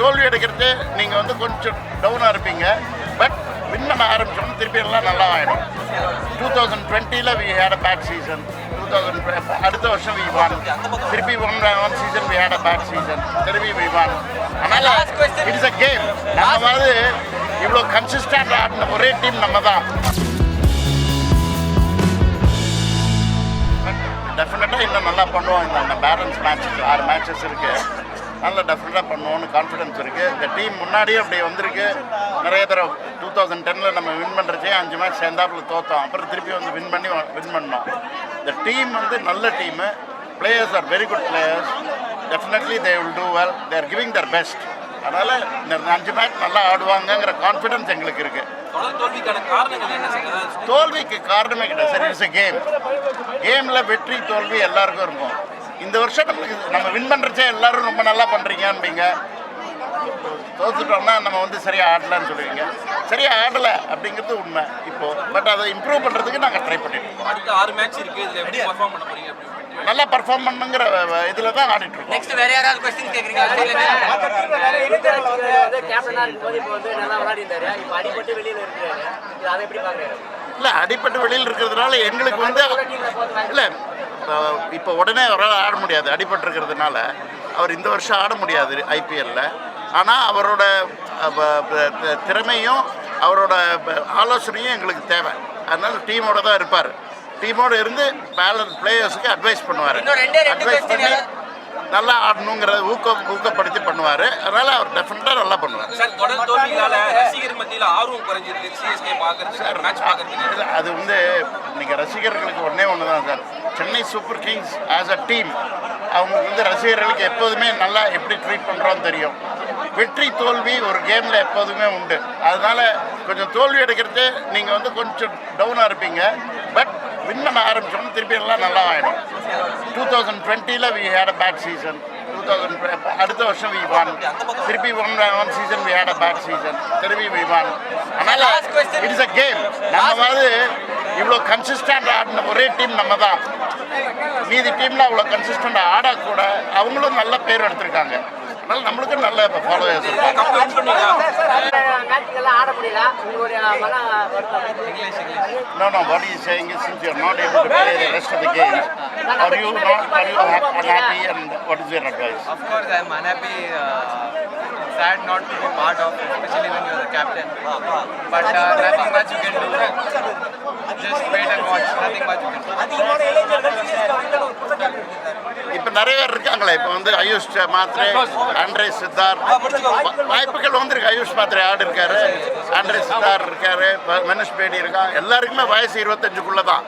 தோல்வி எடுக்கிறது நீங்கள் வந்து கொஞ்சம் டவுனாக இருப்பீங்க. பட் வின் பண்ண ஆரம்பிச்சோம் திருப்பி எல்லாம் நல்லா ஆகிடும் டூ தௌசண்ட் டுவெண்ட்டியில் we had a bad season two thousand அடுத்த வருஷம் வி வான் திருப்பி one one season we had a bad season திருப்பி வி வான் அதனால் இட்ஸ் அ கேம் நம்ம வந்து இவ்வளோ கன்சிஸ்டன்ட் ஆடின ஒரே டீம் நம்ம தான். டெஃபினட்டாக இன்னும் நல்லா பண்ணுவோம். இந்த அந்த பேலன்ஸ் மேட்சஸ் ஆறு மேட்சஸ் இருக்குது நல்லா டெஃபினட்டாக பண்ணுவோம்னு கான்ஃபிடன்ஸ் இருக்குது இந்த டீம் முன்னாடியே அப்படி வந்திருக்கு. நிறைய தடவை டூ தௌசண்ட் டெனில் நம்ம வின் பண்ணுறச்சே அஞ்சு மேட்ச் சேர்ந்தாப்புல தோத்தோம். அப்புறம் திருப்பி வந்து வின் பண்ணி வின் பண்ணோம். இந்த டீம் வந்து நல்ல team players are very good players definitely they will do well they're giving their best அதனால் இந்த அஞ்சு மேட்ச் நல்லா ஆடுவாங்கங்கிற கான்ஃபிடன்ஸ் எங்களுக்கு இருக்குது தோல்விக்கு காரணமே கிடையாது. சரி இட்ஸ் கேம் கேமில் வெற்றி தோல்வி எல்லாருக்கும் இருக்கும். இந்த வருஷம் நம்மளுக்கு நம்ம வின் பண்ணுறச்சே எல்லாரும் ரொம்ப நல்லா பண்ணுறீங்கன்பீங்க தோத்துட்டோம்னா நம்ம வந்து சரியாக ஆடலன்னு சொல்லுவீங்க. சரியாக ஆடலை அப்படிங்கிறது உண்மை இப்போது பட் அதை இம்ப்ரூவ் பண்ணுறதுக்கு நாங்கள் ட்ரை பண்ணிட்டு இருக்கோம். அடுத்த ஆறு மேட்ச் இருக்கு இதுல எப்படி பர்ஃபார்ம் பண்ண போறீங்க அப்படின்னு நல்லா பர்ஃபார்ம் பண்ணுங்கிற இதில் தான் ஆடிட்டு இருக்கோம். நெக்ஸ்ட் வேற யாராவது கொஸ்டின் கேக்குறீங்க வந்து கேப்டனா இருக்கும்போது இப்போ வந்து நல்லா விளையாடி இருந்தாரு இப்போ அடிபட்டு வெளியில இருக்கிறாரு இது அதை எப்படி பாக்குறாரு இல்லை அடிப்பட்டு வெளியில் இருக்கிறதுனால எங்களுக்கு வந்து இல்லை இப்போ உடனே அவரால் ஆட முடியாது. அடிபட்டிருக்கிறதுனால அவர் இந்த வருஷம் ஆட முடியாது ஐபிஎல்ல ஆனால் அவரோட திறமையும் அவரோட ஆலோசனையும் எங்களுக்கு தேவை. அதனால டீமோட தான் இருப்பார். டீமோட இருந்து பேலன்ஸ் பிளேயர்ஸுக்கு அட்வைஸ் பண்ணுவார். அட்வைஸ் பண்ணி நல்லா ஆடணுங்கிறத ஊக்கம் ஊக்கப்படுத்தி பண்ணுவார். அதனால் அவர் டெஃபினட்டாக நல்லா பண்ணுவார். சார் தொடர் ரசிகர் மத்தியில ஆர்வம் குறைஞ்சிருக்கு சிஎஸ்கே மேட்ச் அது வந்து இன்னைக்கு ரசிகர்களுக்கு ஒன்றே ஒன்று தான் sir. Chennai Super Kings as a team அவங்களுக்கு வந்து ரசிகர்களுக்கு எப்போதுமே நல்லா எப்படி ட்ரீட் பண்ணுறோன்னு தெரியும். வெற்றி தோல்வி ஒரு கேமில் எப்போதுமே உண்டு. அதனால கொஞ்சம் தோல்வி எடுக்கிறது நீங்கள் வந்து கொஞ்சம் டவுனாக இருப்பீங்க. பட் வின் பண்ண ஆரம்பிச்சோம்னா திருப்பி எல்லாம் நல்லா ஆகிடும் டூ தௌசண்ட் டுவெண்ட்டியில் we had a bad season two thousand அடுத்த வருஷம் வி வான் திருப்பி one one season we had a bad season திருப்பி வி வான் அதனால். இட்ஸ் அ கேம் நம்ம வந்து இவ்வளோ கன்சிஸ்டன்ட் ஆடின ஒரே டீம் நம்ம தான். மீதி டீமில் அவ்வளோ கன்சிஸ்டன்ட் ஆடக்கூட அவங்களும் நல்ல பேர் எடுத்திருக்காங்க. அதனால் நம்மளுக்கும் நல்ல ஃபாலோவர்ஸ் இருக்காங்க. ஆட முடியல உங்களுடைய மன No, no, what he is saying is since you are not able to play the rest of the games, are you not, are you ha- unhappy and what is your advice? Of course, I'm unhappy, uh, sad not to be part of, especially when you're the captain. But uh, nothing much you can do. Just wait and watch. Nothing much you can do. இப்போ நிறைய பேர் இருக்காங்களே இப்போ வந்து AYUSH Mhatre Andre sitar வாய்ப்புகள் வந்திருக்கு. ஆயுஷ் மாத்ரே ஆடு இருக்காரு ஆண்ட்ரே சித்தார் இருக்காரு மனுஷ் பேடி இருக்கான் எல்லாருக்குமே வயசு இருபத்தஞ்சுக்குள்ள தான்